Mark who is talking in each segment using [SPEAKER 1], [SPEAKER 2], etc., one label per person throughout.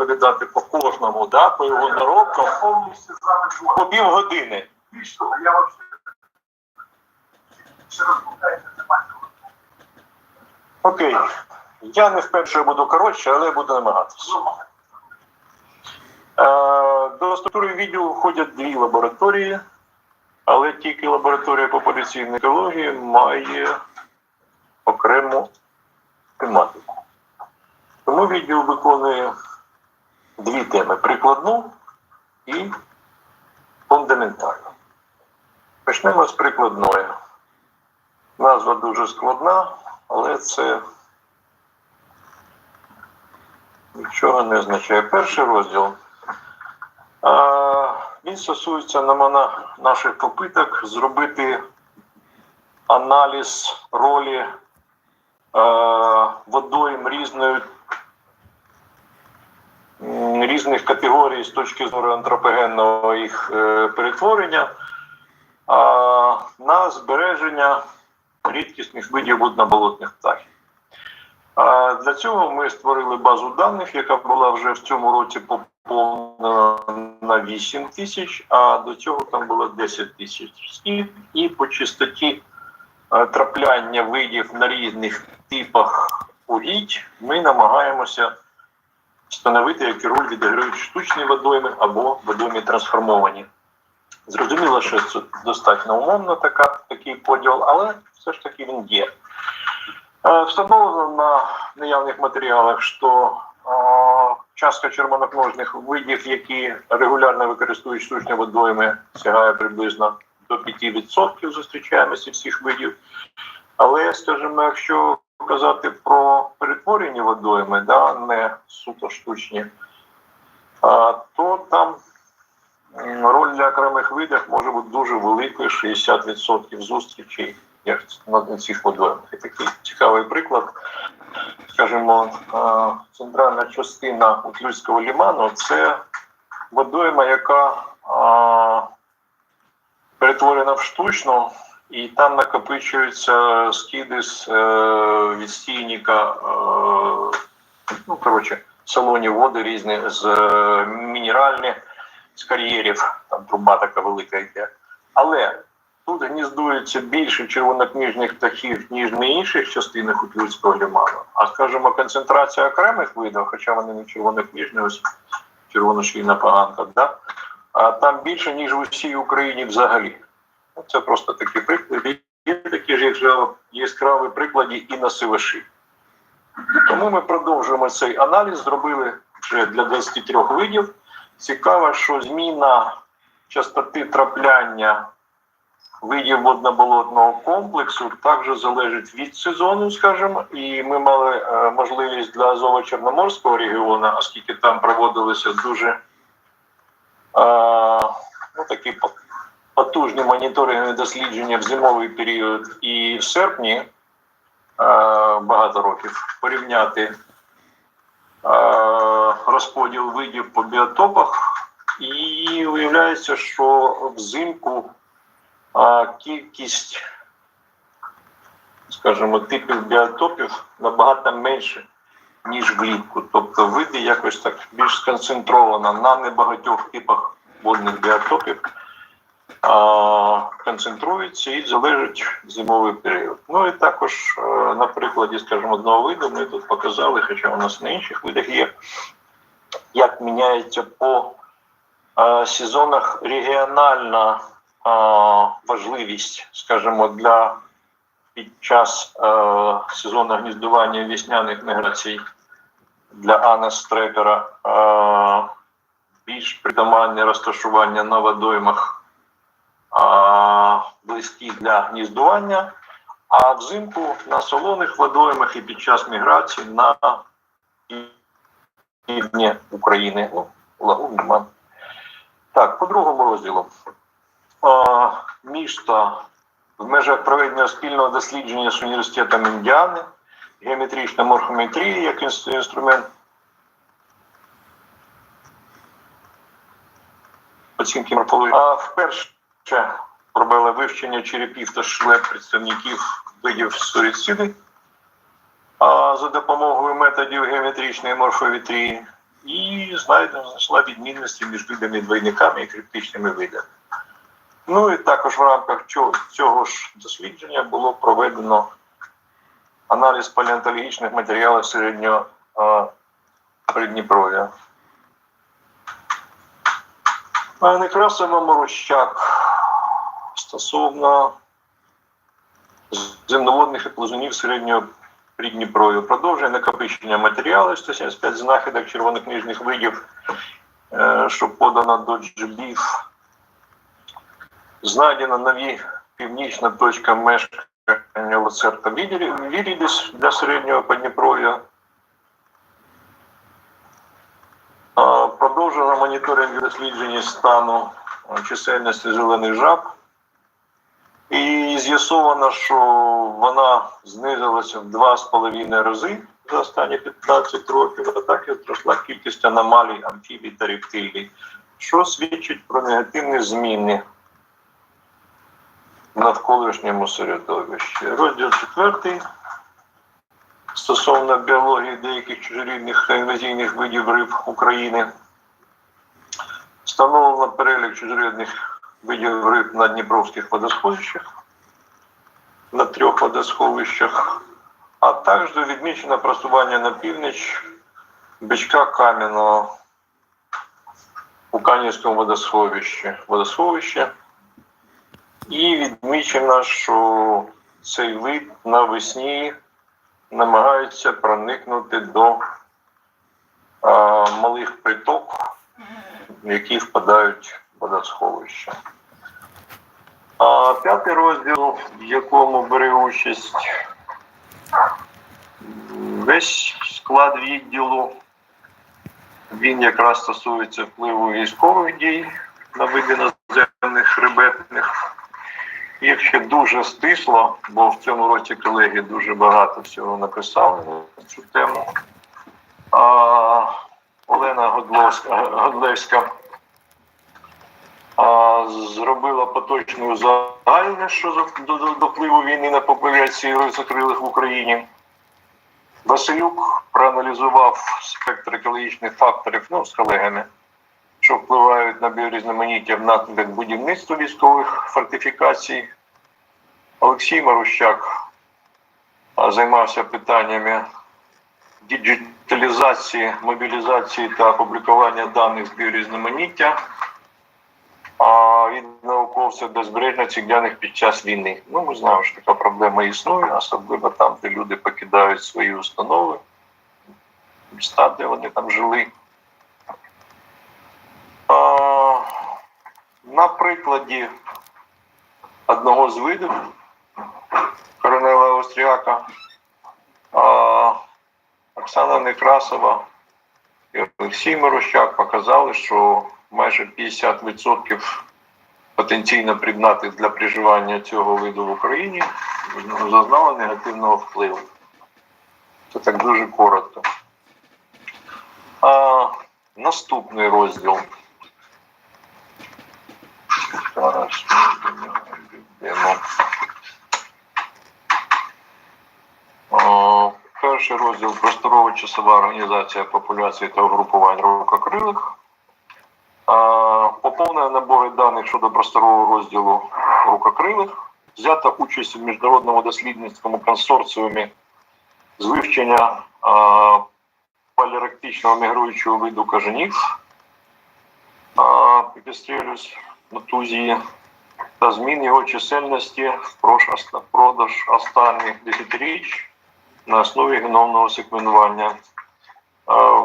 [SPEAKER 1] розповідати по кожному, да, по його наробкам, по
[SPEAKER 2] я розповідайте, немає.
[SPEAKER 1] Окей. Я не вперше буду коротше, але буду намагатися. Е, До структури відділу входять дві лабораторії, але тільки лабораторія популяційної екології має окрему тематику. Тому відділ виконує дві теми: прикладну і фундаментальну. Почнемо з прикладної. Назва дуже складна, але це нічого не означає. Перший розділ. А, Він стосується намана наших попиток зробити аналіз ролі водойм різної різних категорій з точки зору антропогенного їх е, перетворення на збереження рідкісних видів водноболотних птахів. Для цього ми створили базу даних, яка була вже в цьому році поповнена на 8 тисяч, а до цього там було 10 тисяч скіт. І по чистоті е, трапляння видів на різних типах угідь ми намагаємося встановити, які роль відіграють штучні водойми або водойми трансформовані. Зрозуміло, що це достатньо умовно така, такий поділ, але все ж таки він є. Е, Встановлено на наявних матеріалах, що е, частка червонокножних видів, які регулярно використовують штучні водойми, сягає приблизно до 5% зустрічаємося всіх видів. Але, скажімо, якщо казати про перетворені водойми, да, не суто штучні, а, то там роль для окремих видів може бути дуже великою, 60% зустрічей як на цих водоймах. І такий цікавий приклад. Скажімо, центральна частина Утлюцького ліману це водойма, яка е, перетворена в штучну, і там накопичуються скиди з е, відстійника, е, ну, коротше, салоні води різні, з е, мінеральні, з кар'єрів, там труба така велика йде. Але тут гніздується більше червонокніжних птахів, ніж на інших частинах Утлюцького ліману. А скажімо, концентрація окремих видів, хоча вони не червонокніжні, ось червоношийна поганка, да? а там більше, ніж в усій Україні взагалі. Ну, Це просто такі приклади. Є такі ж яскраві приклади і на сиваші. Тому ми продовжуємо цей аналіз, зробили вже для 23 видів. Цікаво, що зміна частоти трапляння видів водноболотного комплексу також залежить від сезону, скажімо, і ми мали е, можливість для Азово-Чорноморського регіону, оскільки там проводилися дуже е, ну, такі потужні моніторингові дослідження в зимовий період. І в серпні е, багато років порівняти е, розподіл видів по біотопах, і виявляється, що взимку кількість, скажімо, типів біотопів набагато менше, ніж влітку. Тобто види якось так більш сконцентровано на небагатьох типах водних біотопів, концентруються і залежить зимовий період. Ну і також е, на прикладі, скажімо, одного виду ми тут показали, хоча у нас на інших видах є, як міняється по е, сезонах регіональна а, важливість, скажімо, для під час е, сезону гніздування весняних міграцій для Анес Трепера е, більш притаманне розташування на водоймах е, близькі для гніздування, а взимку на солоних водоймах і під час міграції на півдні України. Ну, Лагун. Так, по другому розділу. Міста в межах проведення спільного дослідження з університетом Індіани, геометрична морфометрія як інструмент оцінки морфології. А вперше робили вивчення черепів та шлеп представників видів суріциди за допомогою методів геометричної морфометрії. і знайдена знайшла відмінності між видами двойниками і критичними видами. Ну і також в рамках цього, цього ж дослідження було проведено аналіз палеонтологічних матеріалів середнього Придніпров'я. Некрасова Морощак стосовно земноводних і плазунів середнього Придніпров'я. Продовжує накопичення матеріалів 175 знахідок червонокнижних видів, е, що подано до джбів. Знайдена нові північна точка мешкання Лацерта Вірідіс для середнього Подніпров'я. Продовжено моніторинг дослідження стану чисельності зелених жаб. І з'ясовано, що вона знизилася в 2,5 рази за останні 15 років, а так і зросла кількість аномалій, амфібій та рептилій, що свідчить про негативні зміни в навколишньому середовищі. Розділ 4 стосовно біології деяких чужорідних та інвазійних видів риб України. Встановлено перелік чужорідних видів на Дніпровських водосховищах, на трьох водосховищах, а також відмічено просування на північ бичка кам'яного у Канівському водосховищі. водосховищі. І відмічено, що цей вид навесні намагаються проникнути до а, малих приток, які впадають водосховища. А п'ятий розділ, в якому бере участь весь склад відділу, він якраз стосується впливу військових дій на види наземних хребетних. Якщо дуже стисло, бо в цьому році колеги дуже багато всього написали на цю тему. А, Олена Годлевська зробила поточне узагальнення щодо до, до, до впливу війни на популяції рисокрилих в Україні. Василюк проаналізував спектр екологічних факторів ну, з колегами, що впливають на біорізноманіття внаслідок будівництва військових фортифікацій. Олексій Марущак займався питаннями діджиталізації, мобілізації та опублікування даних з біорізноманіття. А він науковця безбережно цих даних під час війни. Ну, ми знаємо, що така проблема існує, особливо там, де люди покидають свої установи, міста, де вони там жили. А, на прикладі одного з видів коронела Австріака а, Оксана Некрасова і Олексій Морощак показали, що майже 50% потенційно придатних для приживання цього виду в Україні ну, зазнало негативного впливу. Це так дуже коротко. А, наступний розділ. Перший розділ просторова часова організація популяції та угрупувань рукокрилих. Даних щодо просторового розділу рукокрилих. Взята участь в міжнародному дослідницькому консорціумі з вивчення а, палерактичного мігруючого виду кажанів Піпістрелюс натузії та змін його чисельності впродовж продаж останніх десятиріч на основі геномного секвенування. Е,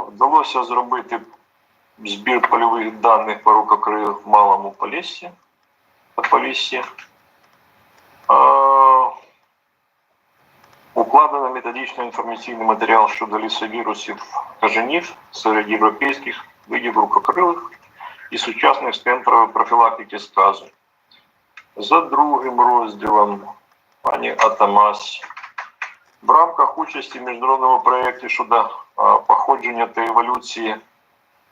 [SPEAKER 1] Вдалося зробити збір польових даних по рукокрилах в малому поліссі та поліссі. Е, Укладено методично інформаційний матеріал щодо лісовірусів кажанів серед європейських видів рукокрилих і сучасних схем про- профілактики сказу. За другим розділом пані Атамась в рамках участі в міжнародному проєкті щодо а, походження та еволюції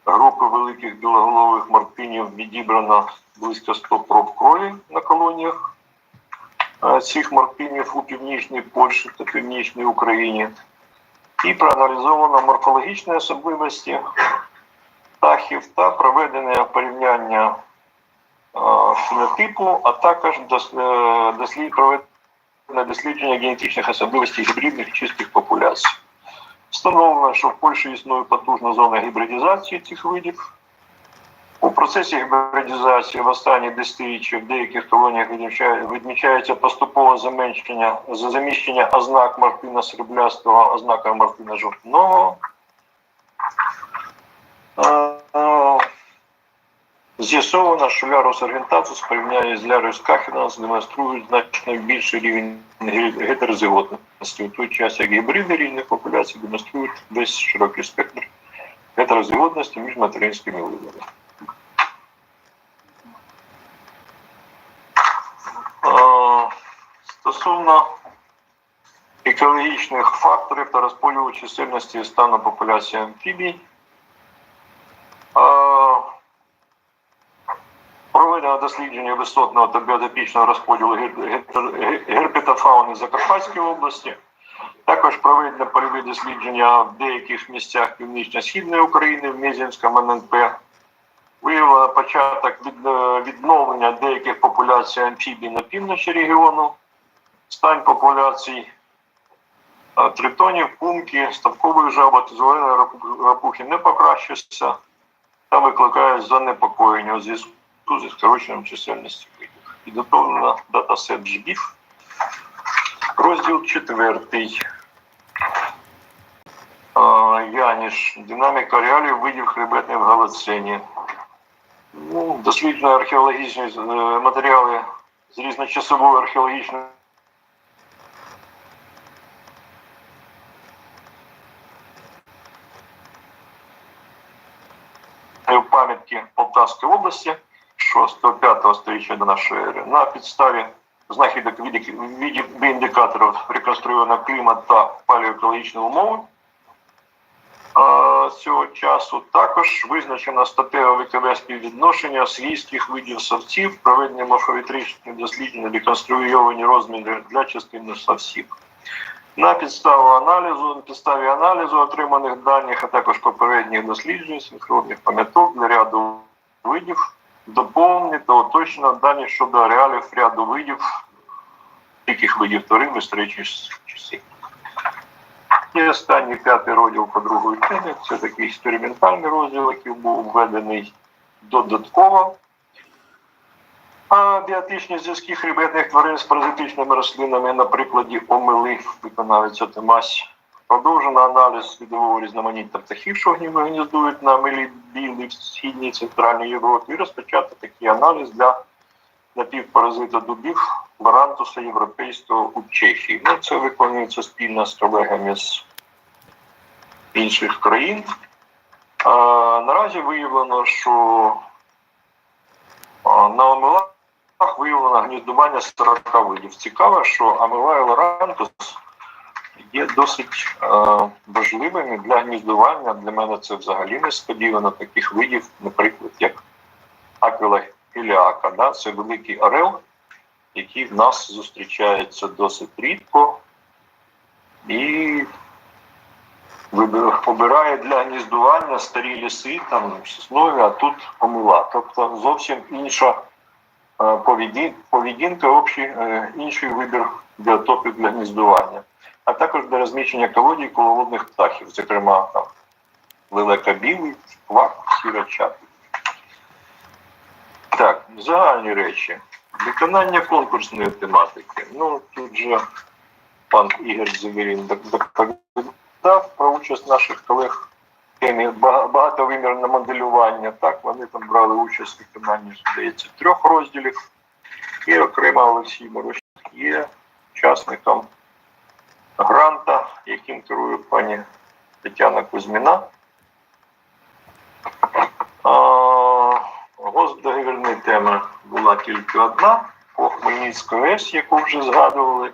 [SPEAKER 1] Групи великих білоголових морпінів відібрано близько 100 проб крові на колоніях цих морпінів у північній Польщі та північній Україні. І проаналізовано морфологічні особливості птахів та проведення порівняння е, фенотипу, а також е, дослідження генетичних особливостей гібридних чистих популяцій. Встановлено, що в Польщі існує потужна зона гібридізації цих видів. У процесі гібридізації в останні десятиріччя в деяких колоніях відмічається поступове заміщення, заміщення ознак Мартина сріблястого ознакою Мартина жовтного. З'ясовано, що лярус аргентатус в порівнянні з лярус кахінас демонструють значно більший рівень ге- гетерозиготності, у той час як гібриди різних популяцій демонструють весь широкий спектр гетерозиготності між материнськими видами. Стосовно екологічних факторів та розподілу чисельності стану популяції амфібій, е, проведено дослідження висотного та біотопічного розподілу гер- гер- ге- герпетофауни Закарпатської області. Також проведено польові дослідження в деяких місцях північно-східної України, в Мезінському ННП. Виявлено початок е, відновлення деяких популяцій амфібій на півночі регіону, стан популяцій е, тритонів, пумки, ставкових жабот, зеленої рапухи не покращився та викликає занепокоєння у зв'язку зі скороченням чисельності видів. Підготовлено датасет жбів. Розділ четвертий. Яніш. Динаміка реалів видів хребетних в галацені. Ну, досліджено археологічні е, матеріали з різночасової археологічної пам'ятки Полтавської області 6-5 сторіччя до нашої ери. На підставі знахідок від- індикаторів реконструйовано клімат та палеоекологічні умови е, цього часу. Також визначено статеве вікове співвідношення свійських видів савців, проведення морфометричних досліджень, реконструйовані розміри для частини савців. На підставу аналізу, на підставі аналізу отриманих даних, а також попередніх досліджень синхронних пам'яток для ряду видів, доповнені та уточнено дані щодо реалів ряду видів, яких видів тварин в історичні часи. І останній п'ятий розділ по другої теми це такий експериментальний розділ, який був введений додатково. А біотичні зв'язки хребетних тварин з паразитичними рослинами на прикладі омели виконавиця Томась. Продовжено аналіз свідового різноманіття птахів, що гні- гніздують на омелі білий в східній і центральній Європі, і розпочати такий аналіз для напівпаразита дубів барантуса європейського у Чехії. Ну, це виконується спільно з колегами з інших країн. А, наразі виявлено, що на омелах виявлено гніздування 40 видів. Цікаво, що амела елорантус є досить е, важливими для гніздування. Для мене це взагалі несподівано таких видів, наприклад, як аквіла хіліака. Да? Це великий орел, який в нас зустрічається досить рідко і обирає для гніздування старі ліси, там соснові, а тут омила. Тобто зовсім інша е, поведі- поведінка, общий, е, інший вибір біотопів для гніздування, а також для розміщення колодій коловодних птахів, зокрема там лелека білий, квак, сіра. Так, загальні речі. Виконання конкурсної тематики. Ну, тут же пан Ігор Завірін доповідав про участь наших колег в багатовимірне моделювання. Так, вони там брали участь в виконанні, здається, трьох розділів. І окремо Олексій Морощик є учасником гранта, яким керує пані Тетяна Кузьміна. А, Госдоговірна тема була тільки одна по Хмельницької АЕС, яку вже згадували.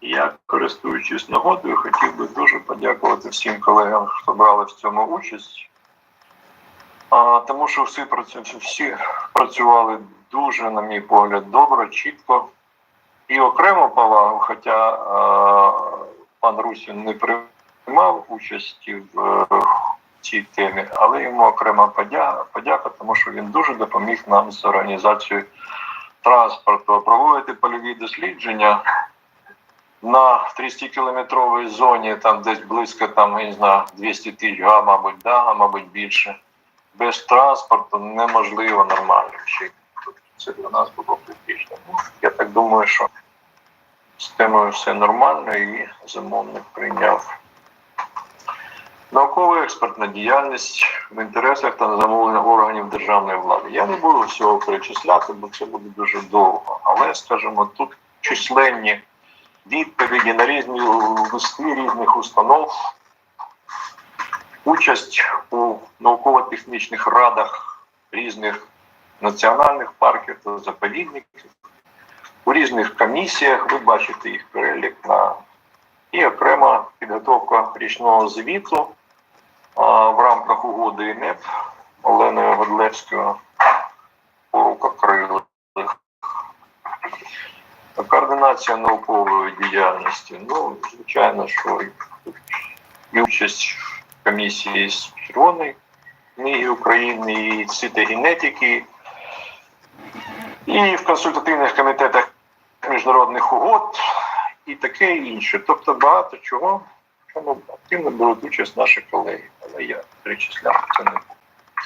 [SPEAKER 1] Я, користуючись нагодою, хотів би дуже подякувати всім колегам, хто брали в цьому участь. А, тому що всі, всі працювали дуже, на мій погляд, добре, чітко. І окрему повагу, хоча пан Русін не приймав участі в е, цій темі, але йому окрема подяка, тому що він дуже допоміг нам з організацією транспорту. Проводити польові дослідження на 300-кілометровій зоні, там десь близько там, не знаю, 200 тисяч га, мабуть, да, а мабуть більше. Без транспорту неможливо нормально. Це для нас було критично. Я так думаю, що з темою все нормально і замовник прийняв. Науково-експертна діяльність в інтересах та замовлених органів державної влади. Я не буду всього перечисляти, бо це буде дуже довго. Але, скажімо, тут численні відповіді на різні листи різних установ, участь у науково-технічних радах різних національних парків та заповідників, у різних комісіях, ви бачите їх перелік на і окрема підготовка річного звіту а, в рамках угоди ІНЕП Оленою Годлевською порука крилих. Координація наукової діяльності. Ну, звичайно, що і участь в комісії з Червоної книги України, і цитогенетики, і в консультативних комітетах міжнародних угод, і таке інше. Тобто багато чого, чому активно беруть участь наші колеги. Але я перечисляв це не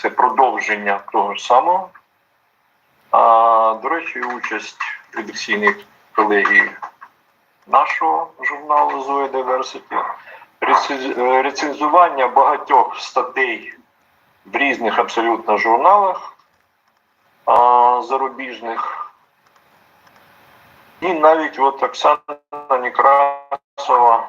[SPEAKER 1] це продовження того ж самого. А, до речі, участь редакційних колегії нашого журналу Zoe Diversity, е, рецензування багатьох статей в різних абсолютно журналах а, зарубіжних. І навіть от Оксана Некрасова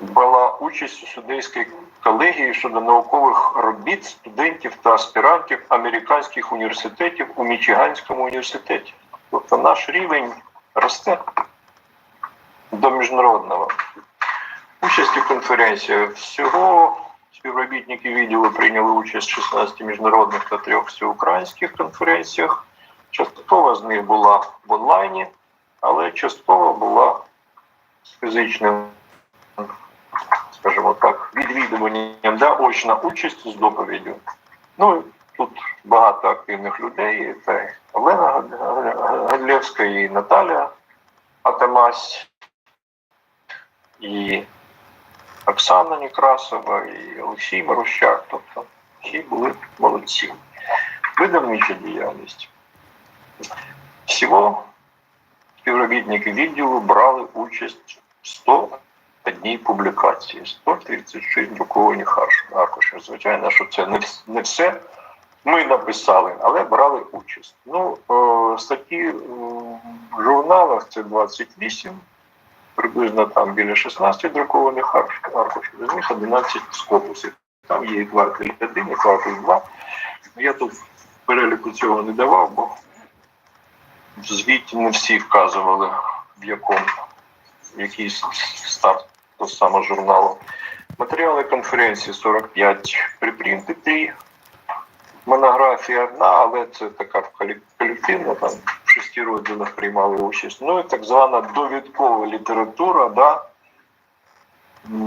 [SPEAKER 1] брала участь у судейській колегії щодо наукових робіт студентів та аспірантів американських університетів у Мічиганському університеті. Тобто наш рівень росте до міжнародного. Участь у конференціях всього співробітники відділу прийняли участь в 16 міжнародних та трьох всеукраїнських конференціях. Часткова з них була в онлайні, але частково була з фізичним, скажімо так, відвідуванням, да, очна участь з доповіддю. Ну, тут багато активних людей. Це Олена Гадлевська і Наталя Атамась, і Оксана Некрасова, і Олексій Марущак. Тобто всі були молодці. Видавнича діяльність. Всього співробітники відділу брали участь в 101 публікації, 136 друкованих аркушів. Звичайно, що це не, все ми написали, але брали участь. Ну, е, статті е, в журналах це 28, приблизно там біля 16 друкованих аркушів, з них 11 скопусів. Там є і кварталь 1, і кварталь 2. Я тут переліку цього не давав, бо звіті не всі вказували, в якому який став того самого журналу. Матеріали конференції 45 припринти 3, монографія одна, але це така колек- колективна, там в шести розділах приймали участь. Ну і так звана довідкова література, да,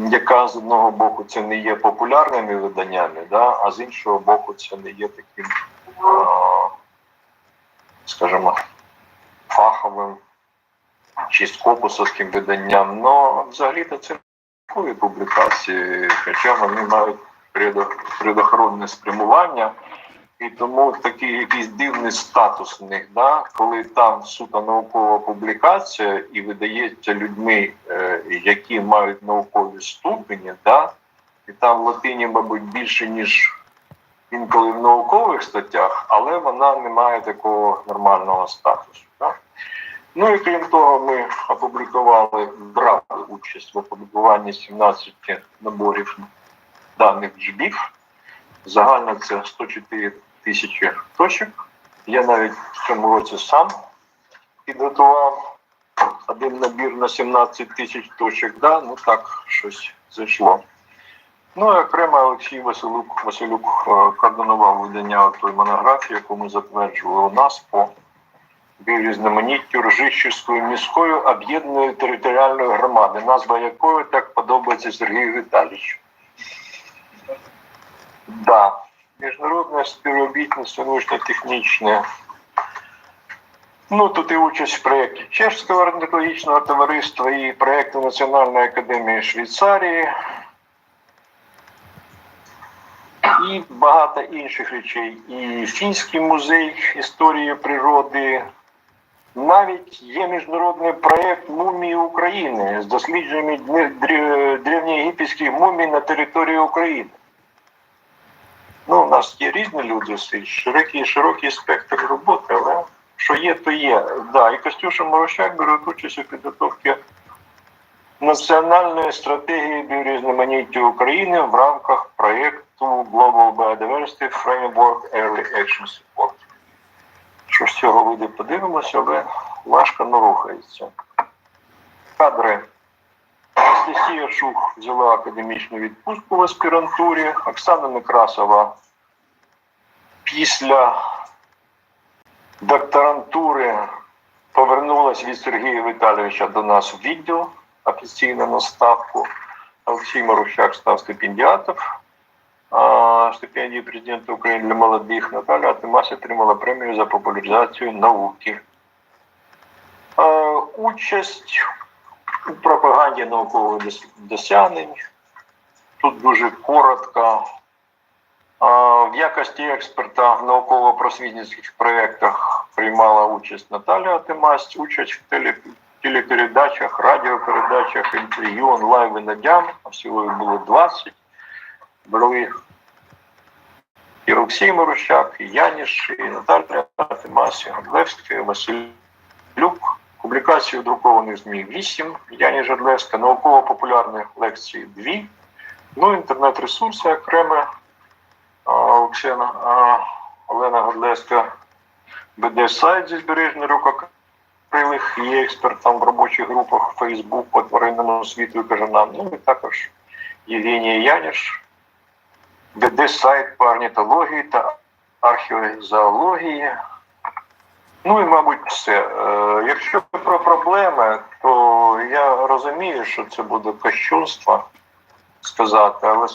[SPEAKER 1] яка з одного боку це не є популярними виданнями, да, а з іншого боку, це не є таким, скажімо, фаховим чи скопусовським виданням. Ну, взагалі-то це наукові публікації, хоча вони мають предохоронне спрямування. І тому такий якийсь дивний статус в них, да? коли там суто наукова публікація і видається людьми, е, які мають наукові ступені, да? і там в латині, мабуть, більше, ніж інколи в наукових статтях, але вона не має такого нормального статусу. Ну і крім того, ми опублікували, брали участь в опублікуванні 17 наборів даних джбів. Загально це 104 тисячі точок. Я навіть в цьому році сам підготував один набір на 17 тисяч точок. Да? Ну так, щось зайшло. Ну і окремо Олексій Василюк, Василюк е, координував видання тої монографії, яку ми затверджували у нас по біорізноманіттю Ржищівської міської об'єднаної територіальної громади, назва якої так подобається Сергію Віталійовичу. Да. Міжнародне співробітництво научно-технічне. Ну, тут і участь в проєкті Чешського орнітологічного товариства і проєкту Національної академії Швейцарії. І багато інших речей. І Фінський музей історії природи. Навіть є міжнародний проєкт Мумії України з дослідженнями древньоєгипетських мумій на території України. Ну, у нас є різні люди, широкий, широкий спектр роботи, але що є, то є. Да, і Костюша Морошак бере участь у підготовці національної стратегії біорізноманіття України в рамках проєкту Global Biodiversity Framework Early Action Support. Що з цього вийде, подивимося, але важко не рухається. Кадри. Анастасія Шух взяла академічну відпустку в аспірантурі. Оксана Некрасова після докторантури повернулась від Сергія Віталійовича до нас в відділ офіційно на ставку. Олексій Марущак став стипендіатом а, стипендії президента України для молодих. Наталя Атимась отримала премію за популяризацію науки. А, Участь у пропаганді наукових досягнень. Тут дуже коротко. В якості експерта в науково-просвітницьких проєктах приймала участь Наталя Атимась, участь в теле- телепередачах, радіопередачах, інтерв'ю онлайн на а всього їх було 20. Брали і Олексій Марущак, і Яніш, і Наталя Атимась, і Годлевська, і Василюк. Публікацій у друкованих ЗМІ 8, Яні Жерлевська, науково-популярних лекцій 2, ну, інтернет-ресурси окремо, Оксана, Олена Годлевська веде сайт зі збереження рукокрилих, є експертом в робочих групах Facebook по тваринному світу і кажанам. Ну і також Євгенія Яніш веде сайт по орнітології та археозоології. Ну і, мабуть, все. Е, Якщо про проблеми, то я розумію, що це буде кощунство сказати, але